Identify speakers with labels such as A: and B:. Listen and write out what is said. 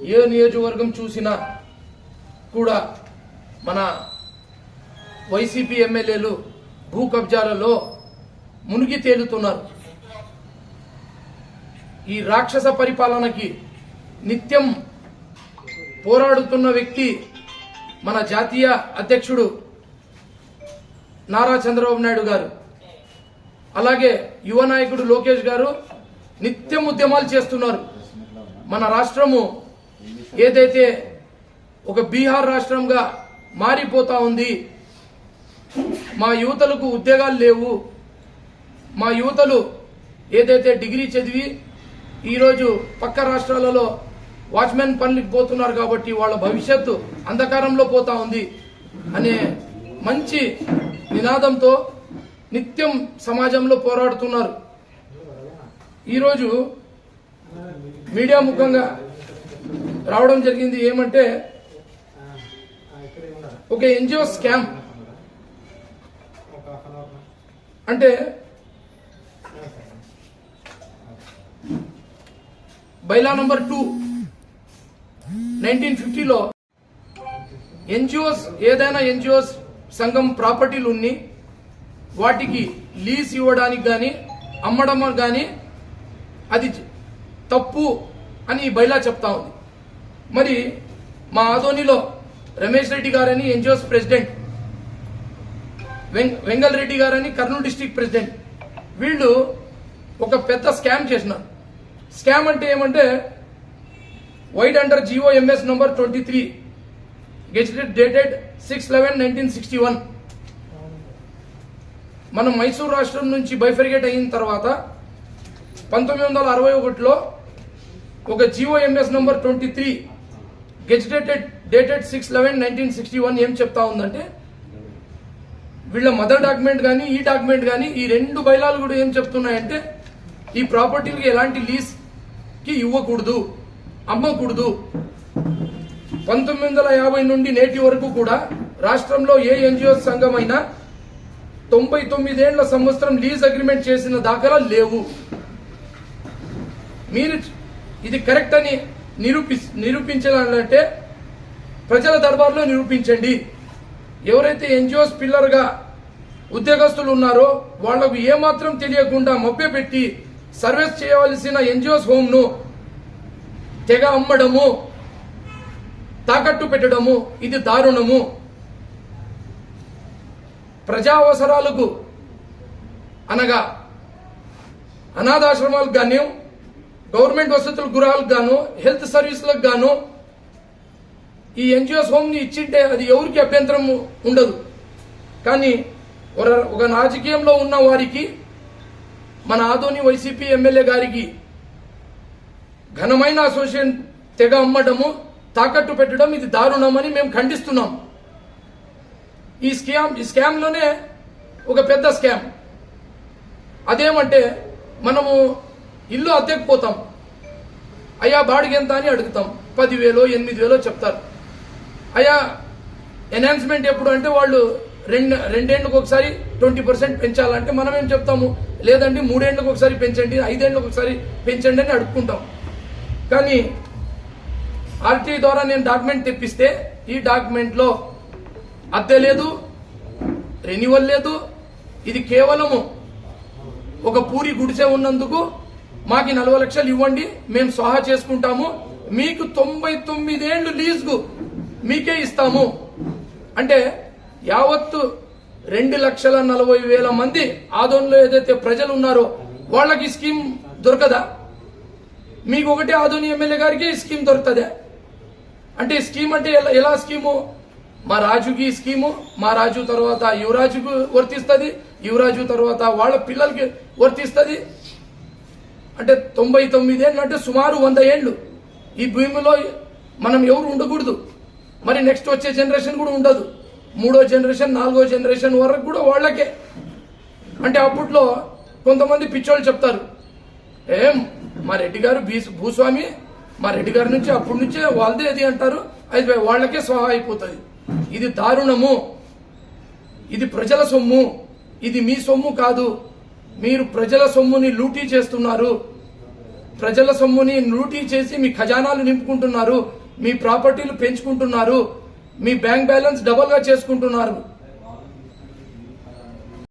A: ఏ నియోజకవర్గం చూసినా కూడా మన వైసీపీ ఎమ్మెల్యేలు భూ కబ్జాలలో మునిగి తేలుతున్నారు. ఈ రాక్షస పరిపాలనకి నిత్యం పోరాడుతున్న వ్యక్తి మన జాతీయ అధ్యక్షుడు నారా చంద్రబాబు నాయుడు గారు. అలాగే యువ నాయకుడు లోకేష్ గారు నిత్యం ఉద్యమాలు చేస్తున్నారు. మన రాష్ట్రము ఏదైతే ఒక బీహార్ రాష్ట్రంగా మారిపోతా ఉంది మా యువతలకు ఉద్యోగాలు లేవు మా యువతలు ఏదైతే డిగ్రీ చదివి ఈరోజు పక్క రాష్ట్రాలలో వాచ్మెన్ పనులకు పోతున్నారు కాబట్టి వాళ్ళ భవిష్యత్తు అంధకారంలో పోతా ఉంది అనే మంచి నినాదంతో నిత్యం సమాజంలో పోరాడుతున్నారు. ఈరోజు మీడియా ముఖంగా రావడం జరిగింది ఏమంటే ఒక ఎన్జిఓ స్కామ్. అంటే బైలా నంబర్ టూ నైన్టీన్ ఫిఫ్టీలో ఎన్జిఓస్ ఏదైనా ఎన్జిఓస్ సంఘం ప్రాపర్టీలు ఉన్ని వాటికి లీజ్ ఇవ్వడానికి కానీ అమ్మడం కానీ అది తప్పు అని బైలా చెప్తా ఉంది. మరి మా ఆదోనిలో రమేష్ రెడ్డి గారని ఎన్జిఓస్ ప్రెసిడెంట్ వెంగల్ రెడ్డి గారని కర్నూలు డిస్టిక్ ప్రెసిడెంట్. వీళ్ళు ఒక పెద్ద స్కామ్ చేసినారు. స్కామ్ అంటే ఏమంటే vide under GO MS number twenty three gazetted dated six eleven nineteen sixty one మనం మైసూర్ రాష్ట్రం నుంచి బైఫర్గేట్ అయిన తర్వాత పంతొమ్మిది వందల అరవై ఒకటిలో ఒక GO MS number twenty three gazetted dated six eleven nineteen sixty one ఏం చెప్తా ఉందంటే వీళ్ళ మదర్ డాక్యుమెంట్ కానీ ఈ డాక్యుమెంట్ కానీ ఈ రెండు బైలాలు కూడా ఏం చెప్తున్నాయంటే ఈ ప్రాపర్టీలకి ఎలాంటి లీజ్కి ఇవ్వకూడదు అమ్మకూడదు. పంతొమ్మిది వందల యాభై నుండి నేటి వరకు కూడా రాష్ట్రంలో ఏ ఎన్జిఓ సంఘం అయినా తొంభై తొమ్మిదేళ్ళ సంవత్సరం లీజ్ అగ్రిమెంట్ చేసిన దాఖలా లేవు. మీరు ఇది కరెక్ట్ అని నిరూపి నిరూపించాలంటే ప్రజల దర్బార్లో నిరూపించండి. ఎవరైతే ఎన్జిఓస్ పిల్లర్గా ఉద్యోగస్తులు ఉన్నారో వాళ్ళకు ఏమాత్రం తెలియకుండా మభ్యపెట్టి సర్వీస్ చేయవలసిన ఎన్జిఓస్ హోమ్ను తెగ అమ్మడము తాకట్టు పెట్టడము ఇది దారుణము. ప్రజా అవసరాలకు అనగా అనాథాశ్రమాలకు కానీ గవర్నమెంట్ వసతుల గృహాలకు గాను హెల్త్ సర్వీసులకు గాను ఈ ఎన్జిఓస్ హోమ్ని ఇచ్చింటే అది ఎవరికి అభ్యంతరం ఉండదు. కానీ ఒక- రాజకీయంలో ఉన్న వారికి మన ఆదోని వైసీపీ ఎమ్మెల్యే గారికి ఘనమైన అసోసియేషన్ తెగ అమ్మడము తాకట్టు పెట్టడం ఇది దారుణమని మేము ఖండిస్తున్నాం. ఈ స్కామ్ ఈ స్కామ్లోనే ఒక పెద్ద స్కామ్. అదేమంటే మనము ఇల్లు అద్దెకు పోతాం. అయ్యా బాడిగ ఎంత అని అడుగుతాం. పదివేలో ఎనిమిది వేలో చెప్తారు. అయ్యా ఎన్హాన్స్మెంట్ ఎప్పుడు అంటే వాళ్ళు రెండు రెండేళ్ళకి ఒకసారి ట్వంటీ పర్సెంట్ పెంచాలంటే మనం ఏం చెప్తాము? లేదండి మూడేళ్ళకి ఒకసారి పెంచండి ఐదేళ్ళకి ఒకసారి పెంచండి అని అడుక్కుంటాం. కానీ ఆర్టీ ద్వారా నేను డాక్యుమెంట్ తెప్పిస్తే ఈ డాక్యుమెంట్లో అద్దె లేదు రెన్యువల్ లేదు ఇది కేవలము ఒక పూరి గుడిసె ఉన్నందుకు మాకు నలభై లక్షలు ఇవ్వండి మేము సహా చేసుకుంటాము. మీకు తొంభై తొమ్మిదేళ్ళు లీజుకు మీకే ఇస్తాము. అంటే యావత్తు రెండు లక్షల నలభై వేల మంది ఆదోన్లో ఏదైతే ప్రజలు ఉన్నారో వాళ్ళకి ఈ స్కీమ్ దొరకదా? మీకు ఒకటే ఆదోని ఎమ్మెల్యే గారికి ఈ స్కీమ్ దొరుకుతుందా. అంటే స్కీమ్ అంటే ఎలా ఎలా స్కీము? మా రాజుకి స్కీము మా రాజు తర్వాత యువరాజుకు వర్తిస్తుంది యువరాజు తర్వాత వాళ్ళ పిల్లలకి వర్తిస్తుంది. అంటే తొంభై తొమ్మిది ఏళ్ళు అంటే సుమారు వంద ఏళ్ళు. ఈ భూమిలో మనం ఎవరు ఉండకూడదు. మరి నెక్స్ట్ వచ్చే జనరేషన్ కూడా ఉండదు. మూడో జనరేషన్ నాలుగో జనరేషన్ వరకు కూడా వాళ్ళకే. అంటే అప్పట్లో కొంతమంది పిచ్చోళ్ళు చెప్తారు. ఏం మా రెడ్డి గారు భీ- భూస్వామి మా రెడ్డి గారి నుంచి అప్పటి నుంచే వాళ్ళదే అది అంటారు. అది వాళ్ళకే స్వాహా అయిపోతుంది. ఇది దారుణము. ఇది ప్రజల సొమ్ము. ఇది మీ సొమ్ము కాదు. మీరు ప్రజల సొమ్ముని లూటీ చేస్తున్నారు. ప్రజల సొమ్ముని లూటీ చేసి మీ ఖజానాలు నింపుకుంటున్నారు మీ ప్రాపర్టీలు పెంచుకుంటున్నారు మీ బ్యాంక్ బ్యాలెన్స్ డబల్గా చేసుకుంటున్నారు.